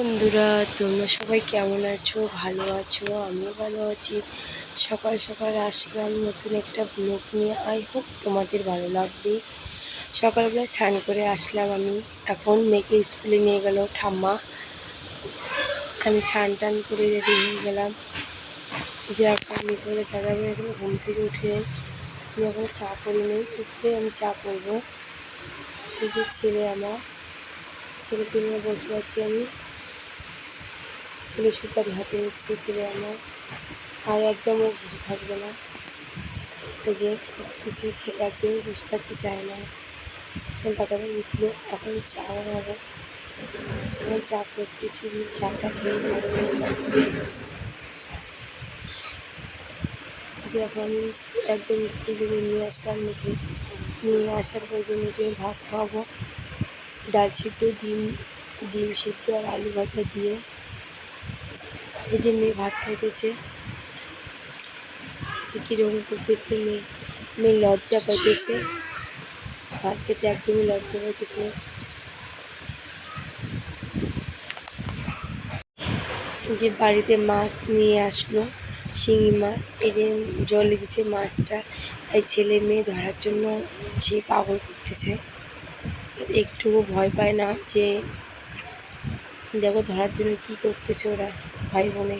বন্ধুরা, তোমরা সবাই কেমন আছো? ভালো আছো? আমিও ভালো আছি। সকাল সকাল আসলাম নতুন একটা ব্লগ নিয়ে। আই হোপ তোমাদের ভালো লাগবে। সকালবেলা স্নান করে আসলাম আমি। এখন মেয়েকে স্কুলে নিয়ে গেল ঠাম্মা। আমি স্নান টান করে রেডি হয়ে গেলাম। যে এখন মেয়েকে দেখাবে এখন ঘুম থেকে উঠে আমি এখন চা করি নেই উঠলে আমি চা করব? ছেলে আমার। ছেলেকে নিয়ে বসে আছি আমি। ছেলে সুপারি হাতে নিচ্ছে ছেলে আমার। আর একদমও বসে থাকবে না। তো যে কিছু একদমই বসে থাকতে চায় না। এখন তারপরে উঠল এখন চা বানাবো। এখন চা করতেছি চাটা খেয়ে চা হয়ে যে এখন আমি একদম স্কুল থেকে নিয়ে আসলাম মেয়েকে। নিয়ে আসার পর যে মেয়েকে আমি ভাত খাওয়াবো, ডাল সিদ্ধ, ডিম ডিম সিদ্ধ আর আলু ভাজা দিয়ে। এই যে মেয়ে ভাত খাইতেছে। কীরকম করতেছে মেয়ে? মেয়ে লজ্জা পাইতেছে। ভাত খেতে একদমই লজ্জা পাইতেছে। যে বাড়িতে মাছ নিয়ে আসলো, শিঙি মাছ। এই যে জলে দিচ্ছে মাছটা। এই ছেলে মেয়ে ধরার জন্য সে পাগল করতেছে। একটুও ভয় পায় না যে, দেখো ধরার জন্য কি করতেছে ওরা। ভাই বোনে